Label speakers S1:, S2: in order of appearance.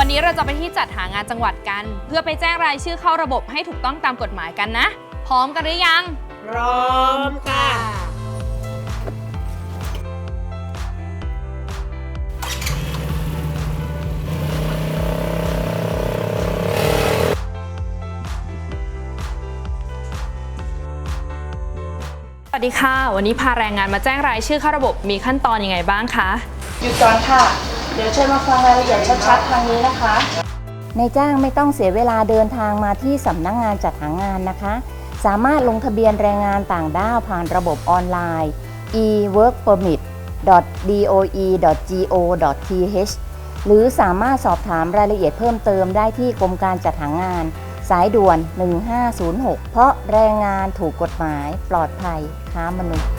S1: วันี้เราจะไปที่จัดหางานจังหวัดกัน เพื่อไปแจ้งรายชื่อเข้าระบบให้ถูกต้องตามกฎหมายกันนะ พร้อมกันหรือยัง
S2: พร้อมค่ะ
S1: สวัสดีค่ะ วันนี้พาแรงงานมาแจ้งรายชื่อเข้าระบบมีขั้นตอนยังไงบ้างคะ
S3: หยุดก่อนค่ะ เดี๋ยวเชิญมาฟังรายละเอียดชัดๆทางนี้นะคะ
S4: ในจ้างไม่ต้องเสียเวลาเดินทางมาที่สำนักงงานจัดหางานนะคะ สามารถลงทะเบียนแรงงานต่างด้าวผ่านระบบออนไลน์ e-workpermit.doe.go.th หรือสามารถสอบถามรายละเอียดเพิ่มเติมได้ที่กรมการจัดหางาน สายด่วน 1506 เพราะแรงงานถูกกฎหมายปลอดภัยค้ามนุษย์